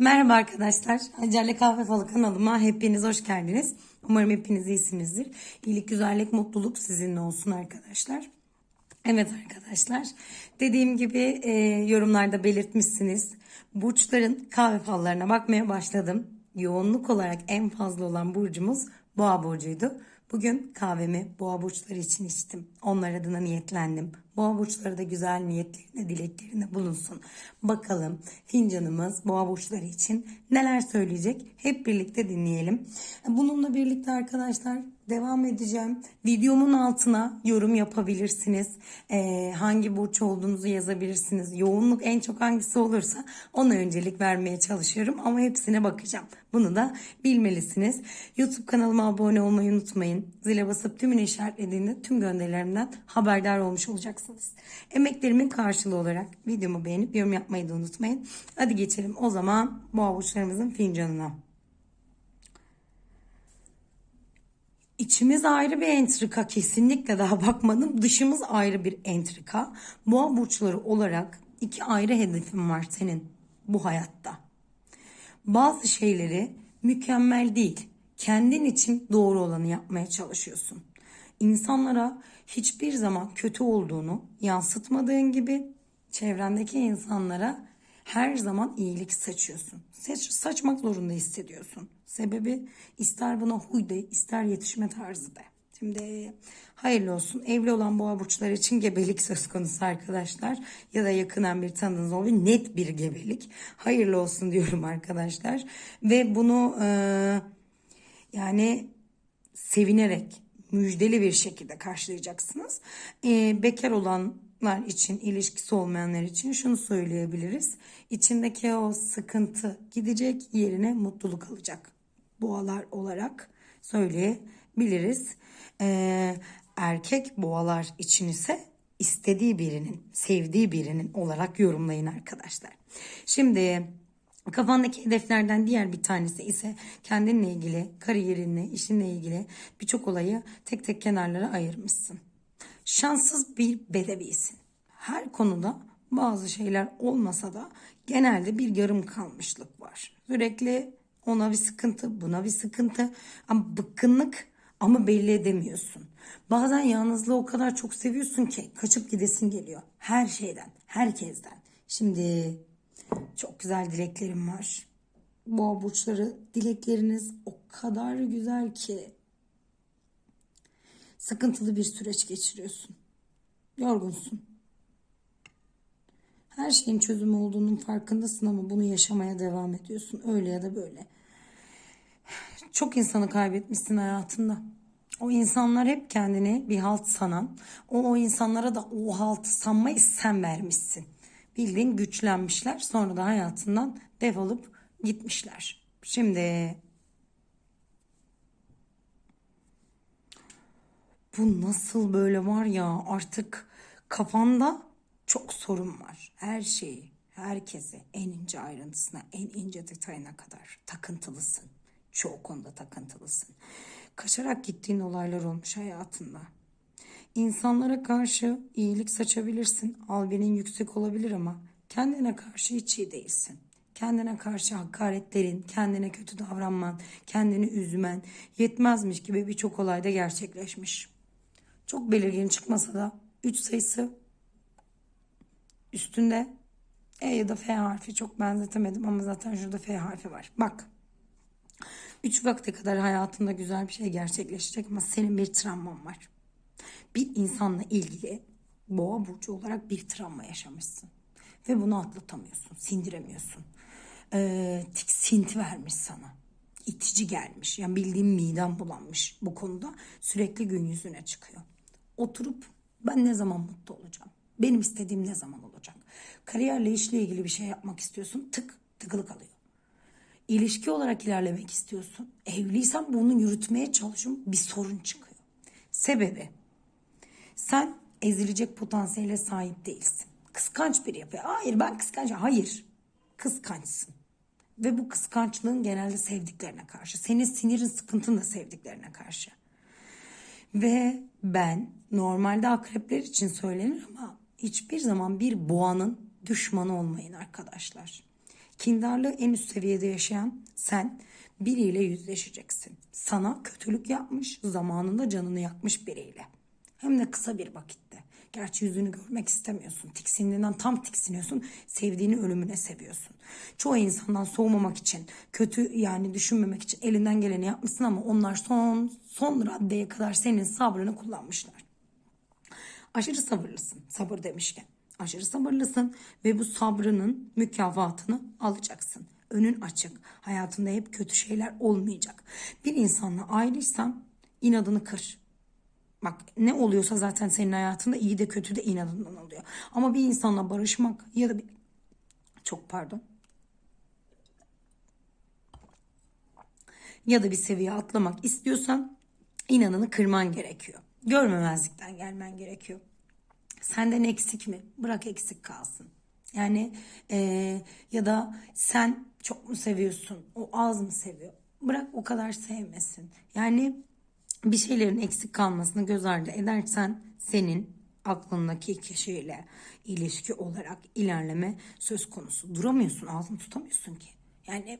Merhaba arkadaşlar. Hacer'le Kahve Falı kanalıma hepiniz hoş geldiniz. Umarım hepiniz iyisinizdir. İyilik, güzellik, mutluluk sizinle olsun arkadaşlar. Evet arkadaşlar. Dediğim gibi e, yorumlarda belirtmişsiniz. Burçların kahve fallarına bakmaya başladım. Yoğunluk olarak en fazla olan burcumuz Boğa burcuydu. Bugün kahvemi boğa burçları için içtim. Onlar adına niyetlendim. Boğa burçları da güzel niyetlerine, dileklerine bulunsun. Bakalım fincanımız boğa burçları için neler söyleyecek? Hep birlikte dinleyelim. Bununla birlikte arkadaşlar devam edeceğim. Videomun altına yorum yapabilirsiniz. Ee, hangi burç olduğunuzu yazabilirsiniz. Yoğunluk en çok hangisi olursa ona öncelik vermeye çalışıyorum ama hepsine bakacağım. Bunu da bilmelisiniz. YouTube kanalıma abone olmayı unutmayın. Zile basıp tümünü işaretlediğinde tüm gönderilerimden haberdar olmuş olacaksınız. Emeklerimin karşılığı olarak videomu beğenip yorum yapmayı da unutmayın. Hadi geçelim o zaman boğa burçlarımızın fincanına. İçimiz ayrı bir entrika kesinlikle daha bakmadım. Dışımız ayrı bir entrika. Boğa burçları olarak iki ayrı hedefim var senin bu hayatta. Bazı şeyleri mükemmel değil, kendin için doğru olanı yapmaya çalışıyorsun. İnsanlara hiçbir zaman kötü olduğunu yansıtmadığın gibi çevrendeki insanlara her zaman iyilik saçıyorsun. Saç, saçmak zorunda hissediyorsun. Sebebi ister buna huy de ister yetişme tarzı de. Şimdi hayırlı olsun. Evli olan boğa burçları için gebelik söz konusu arkadaşlar. Ya da yakından bir tanıdığınız oluyor. Net bir gebelik. Hayırlı olsun diyorum arkadaşlar. Ve bunu e, yani sevinerek müjdeli bir şekilde karşılayacaksınız. E, bekar olanlar için, ilişkisi olmayanlar için şunu söyleyebiliriz. İçindeki o sıkıntı gidecek, yerine mutluluk alacak. Boğalar olarak söyleyebiliriz. Ee, erkek boğalar için ise istediği birinin, sevdiği birinin olarak yorumlayın arkadaşlar. Şimdi kafandaki hedeflerden diğer bir tanesi ise kendinle ilgili, kariyerinle, işinle ilgili birçok olayı tek tek kenarlara ayırmışsın. Şanssız bir bedevisin. Her konuda bazı şeyler olmasa da genelde bir yarım kalmışlık var. Sürekli ona bir sıkıntı, buna bir sıkıntı ama bıkkınlık ama belli edemiyorsun. Bazen yalnızlığı o kadar çok seviyorsun ki kaçıp gidesin geliyor. Her şeyden, herkesten. Şimdi çok güzel dileklerim var. Boğa burçları dilekleriniz o kadar güzel ki sıkıntılı bir süreç geçiriyorsun. Yorgunsun. Her şeyin çözümü olduğunun farkındasın ama bunu yaşamaya devam ediyorsun. Öyle ya da böyle. Çok insanı kaybetmişsin hayatında. O insanlar hep kendini bir halt sanan, o, o insanlara da o haltı sanmayı sen vermişsin. Bildiğin güçlenmişler sonra da hayatından defolup gitmişler. Şimdi bu nasıl böyle var ya artık kafanda çok sorun var. Her şeyi, herkese en ince ayrıntısına, en ince detayına kadar takıntılısın. Çoğu konuda takıntılısın. Kaçarak gittiğin olaylar olmuş hayatında. İnsanlara karşı iyilik saçabilirsin. Albenin yüksek olabilir ama kendine karşı hiç iyi değilsin. Kendine karşı hakaretlerin, kendine kötü davranman, kendini üzmen yetmezmiş gibi birçok olayda gerçekleşmiş. Çok belirgin çıkmasa da 3 sayısı üstünde E ya da F harfi çok benzetemedim ama zaten şurada F harfi var. Bak. 3 vakte kadar hayatında güzel bir şey gerçekleşecek ama senin bir travman var. Bir insanla ilgili boğa burcu olarak bir travma yaşamışsın. Ve bunu atlatamıyorsun, sindiremiyorsun. Ee, tiksinti vermiş sana. İtici gelmiş. Yani bildiğin midem bulanmış bu konuda. Sürekli gün yüzüne çıkıyor. Oturup ben ne zaman mutlu olacağım? Benim istediğim ne zaman olacak? Kariyerle işle ilgili bir şey yapmak istiyorsun. Tık tıkılı kalıyor. İlişki olarak ilerlemek istiyorsun. Evliysen bunu yürütmeye çalışıyorsun. Bir sorun çıkıyor. Sebebi sen ezilecek potansiyele sahip değilsin. Kıskanç bir yapı. Hayır ben kıskanç. Hayır. Kıskançsın. Ve bu kıskançlığın genelde sevdiklerine karşı. Senin sinirin sıkıntın da sevdiklerine karşı. Ve ben normalde akrepler için söylenir ama hiçbir zaman bir boğanın düşmanı olmayın arkadaşlar. Kindarlığı en üst seviyede yaşayan sen biriyle yüzleşeceksin. Sana kötülük yapmış, zamanında canını yakmış biriyle. Hem de kısa bir vakitte. Gerçi yüzünü görmek istemiyorsun. Tiksindiğinden tam tiksiniyorsun. Sevdiğini ölümüne seviyorsun. Çoğu insandan soğumamak için, kötü yani düşünmemek için elinden geleni yapmışsın ama onlar son son raddeye kadar senin sabrını kullanmışlar. Aşırı sabırlısın. Sabır demişken. Aşırı sabırlısın ve bu sabrının mükafatını alacaksın. Önün açık. Hayatında hep kötü şeyler olmayacak. Bir insanla ayrıysan inadını kır. Bak ne oluyorsa zaten senin hayatında iyi de kötü de inadından oluyor. Ama bir insanla barışmak ya da bir... Çok pardon. Ya da bir seviye atlamak istiyorsan inadını kırman gerekiyor. Görmemezlikten gelmen gerekiyor. Senden eksik mi? Bırak eksik kalsın. Yani eee, ya da sen çok mu seviyorsun? O az mı seviyor? Bırak o kadar sevmesin. Yani bir şeylerin eksik kalmasını göz ardı edersen senin aklındaki kişiyle ilişki olarak ilerleme söz konusu. Duramıyorsun, ağzını tutamıyorsun ki. Yani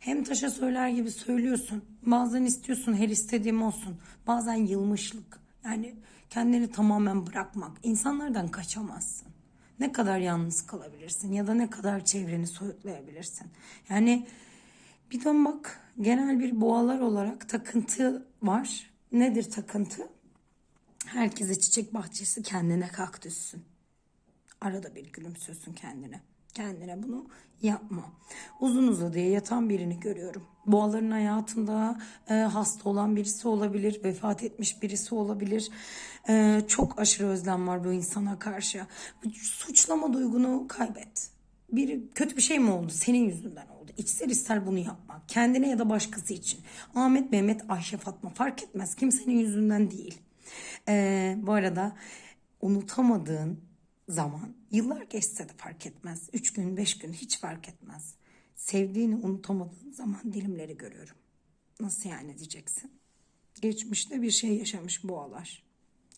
hem taşa söyler gibi söylüyorsun. Bazen istiyorsun her istediğim olsun. Bazen yılmışlık. Yani kendini tamamen bırakmak. İnsanlardan kaçamazsın. Ne kadar yalnız kalabilirsin ya da ne kadar çevreni soyutlayabilirsin. Yani bir dön bak genel bir boğalar olarak takıntı var. Nedir takıntı? Herkese çiçek bahçesi kendine kaktüssün. Arada bir gülümsüyorsun kendine. Kendine bunu yapma. Uzun uzadıya yatan birini görüyorum. Boğaların hayatında e, hasta olan birisi olabilir, vefat etmiş birisi olabilir. E, çok aşırı özlem var bu insana karşı. Suçlama duygunu kaybet. Bir kötü bir şey mi oldu? Senin yüzünden oldu. İçsel ister bunu yapma. Kendine ya da başkası için. Ahmet, Mehmet, Ayşe, Fatma fark etmez. Kimsenin yüzünden değil. E, bu arada unutamadığın zaman yıllar geçse de fark etmez. Üç gün, beş gün hiç fark etmez. Sevdiğini unutamadığın zaman dilimleri görüyorum. Nasıl yani diyeceksin. Geçmişte bir şey yaşamış boğalar.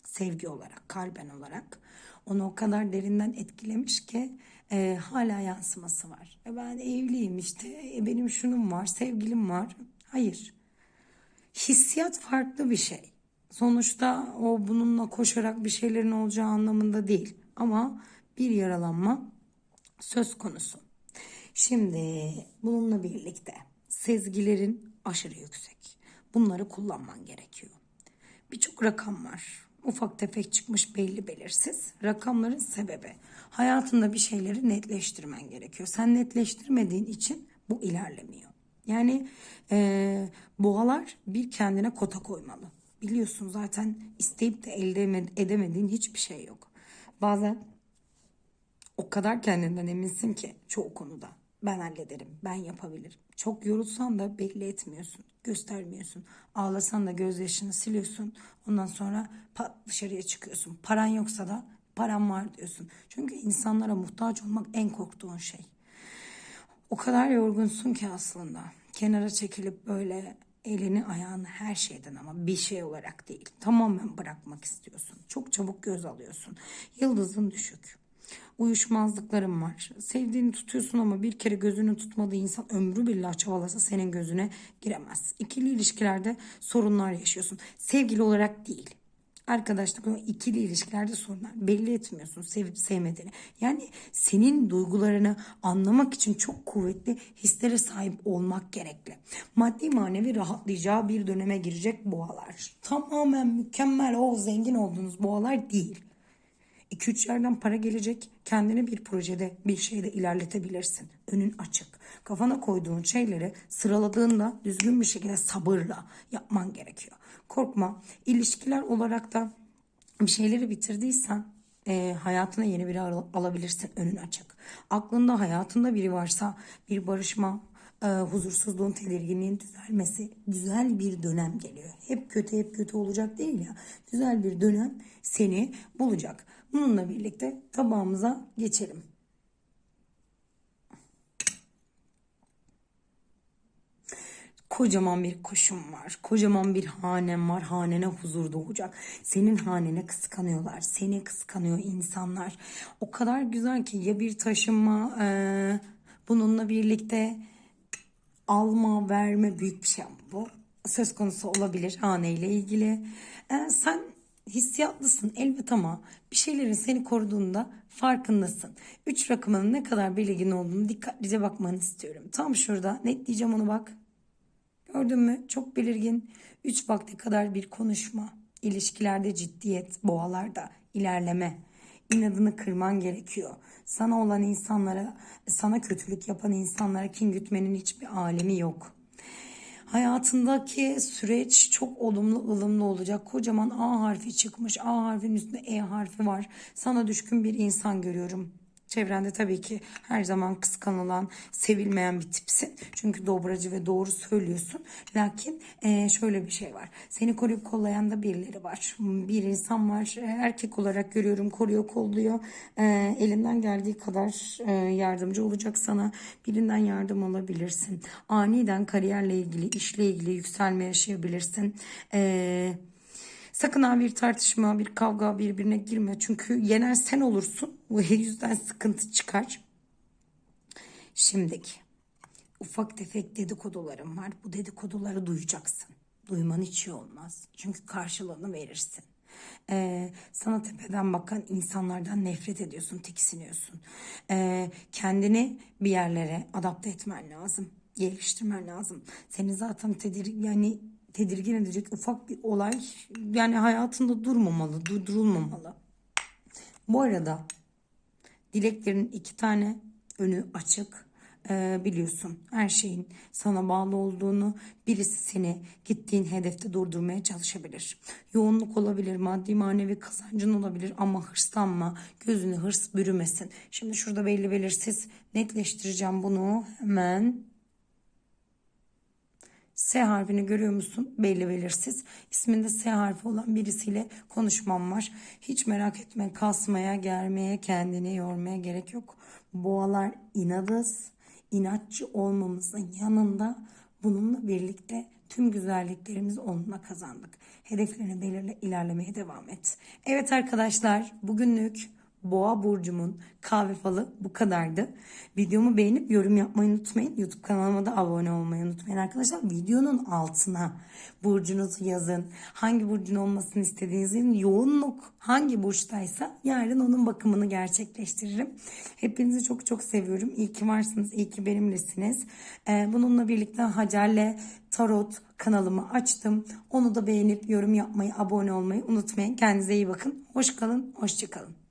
Sevgi olarak, kalben olarak. Onu o kadar derinden etkilemiş ki e, hala yansıması var. E, ben evliyim işte, e, benim şunum var, sevgilim var. Hayır. Hissiyat farklı bir şey. Sonuçta o bununla koşarak bir şeylerin olacağı anlamında değil. Ama bir yaralanma söz konusu. Şimdi bununla birlikte sezgilerin aşırı yüksek. Bunları kullanman gerekiyor. Birçok rakam var. Ufak tefek çıkmış belli belirsiz. Rakamların sebebi. Hayatında bir şeyleri netleştirmen gerekiyor. Sen netleştirmediğin için bu ilerlemiyor. Yani eee, boğalar bir kendine kota koymalı. Biliyorsun zaten isteyip de elde eme- edemediğin hiçbir şey yok. Bazen o kadar kendinden eminsin ki çoğu konuda. Ben hallederim, ben yapabilirim. Çok yorulsan da belli etmiyorsun, göstermiyorsun. Ağlasan da gözyaşını siliyorsun. Ondan sonra pat dışarıya çıkıyorsun. Paran yoksa da param var diyorsun. Çünkü insanlara muhtaç olmak en korktuğun şey. O kadar yorgunsun ki aslında. Kenara çekilip böyle elini ayağını her şeyden ama bir şey olarak değil. Tamamen bırakmak istiyorsun. Çok çabuk göz alıyorsun. Yıldızın düşük. Uyuşmazlıkların var. Sevdiğini tutuyorsun ama bir kere gözünü tutmadığı insan ömrü billah çabalasa senin gözüne giremez. İkili ilişkilerde sorunlar yaşıyorsun. Sevgili olarak değil. Arkadaşlık ikili ilişkilerde sorunlar belli etmiyorsun sevip sevmediğini. Yani senin duygularını anlamak için çok kuvvetli hislere sahip olmak gerekli. Maddi manevi rahatlayacağı bir döneme girecek boğalar. Tamamen mükemmel o zengin olduğunuz boğalar değil. 2-3 yerden para gelecek. Kendini bir projede bir şeyde ilerletebilirsin. Önün açık. Kafana koyduğun şeyleri sıraladığında düzgün bir şekilde sabırla yapman gerekiyor. Korkma. İlişkiler olarak da bir şeyleri bitirdiysen e, hayatına yeni biri al- alabilirsin. Önün açık. Aklında hayatında biri varsa bir barışma, e, huzursuzluğun, tedirginliğin düzelmesi, güzel bir dönem geliyor. Hep kötü hep kötü olacak değil ya. Güzel bir dönem seni bulacak. Bununla birlikte tabağımıza geçelim. Kocaman bir kuşum var. Kocaman bir hanem var. Hanene huzur doğacak. Senin hanene kıskanıyorlar. Seni kıskanıyor insanlar. O kadar güzel ki ya bir taşınma, eee, Bununla birlikte alma verme büyük bir şey bu söz konusu olabilir haneyle ilgili. Ee, sen hissiyatlısın elbet ama bir şeylerin seni koruduğunda farkındasın. Üç rakamının ne kadar belirgin olduğunu dikkatlice bakmanı istiyorum. Tam şurada net diyeceğim onu bak. Gördün mü? Çok belirgin. Üç vakte kadar bir konuşma. İlişkilerde ciddiyet, boğalarda ilerleme. İnadını kırman gerekiyor. Sana olan insanlara, sana kötülük yapan insanlara kin gütmenin hiçbir alemi yok. Hayatındaki süreç çok olumlu ılımlı olacak. Kocaman A harfi çıkmış. A harfinin üstünde E harfi var. Sana düşkün bir insan görüyorum. Çevrende tabii ki her zaman kıskanılan, sevilmeyen bir tipsin. Çünkü dobracı ve doğru söylüyorsun. Lakin eee, şöyle bir şey var. Seni koruyup kollayan da birileri var. Bir insan var. e, Erkek olarak görüyorum. Koruyor, kolluyor. Eee, elinden geldiği kadar e, yardımcı olacak sana. Birinden yardım alabilirsin. Aniden kariyerle ilgili, işle ilgili yükselme yaşayabilirsin. Eee Sakın ha bir tartışma, bir kavga birbirine girme. Çünkü yenen sen olursun. Bu yüzden sıkıntı çıkar. Şimdiki ufak tefek dedikodularım var. Bu dedikoduları duyacaksın. Duyman hiç iyi olmaz. Çünkü karşılığını verirsin. Ee, sana tepeden bakan insanlardan nefret ediyorsun, tiksiniyorsun. Ee, kendini bir yerlere adapte etmen lazım. Geliştirmen lazım. Seni zaten tedir yani tedirgin edecek ufak bir olay yani hayatında durmamalı, durdurulmamalı. Bu arada dileklerin iki tane önü açık. Ee, biliyorsun her şeyin sana bağlı olduğunu birisi seni gittiğin hedefte durdurmaya çalışabilir. Yoğunluk olabilir, maddi manevi kazancın olabilir ama hırslanma, gözünü hırs bürümesin. Şimdi şurada belli belirsiz netleştireceğim bunu hemen. S harfini görüyor musun? Belli belirsiz. İsminde S harfi olan birisiyle konuşmam var. Hiç merak etme kasmaya, germeye, kendini yormaya gerek yok. Boğalar inadız. İnatçı olmamızın yanında bununla birlikte tüm güzelliklerimizi onunla kazandık. Hedeflerini belirle ilerlemeye devam et. Evet arkadaşlar bugünlük Boğa burcumun kahve falı bu kadardı. Videomu beğenip yorum yapmayı unutmayın. YouTube kanalıma da abone olmayı unutmayın arkadaşlar. Videonun altına burcunuzu yazın. Hangi burcun olmasını istediğinizin yoğunluk hangi burçtaysa yarın onun bakımını gerçekleştiririm. Hepinizi çok çok seviyorum. İyi ki varsınız. iyi ki benimlesiniz. Ee, bununla birlikte Hacer'le Tarot kanalımı açtım. Onu da beğenip yorum yapmayı, abone olmayı unutmayın. Kendinize iyi bakın. Hoş kalın, hoşça kalın.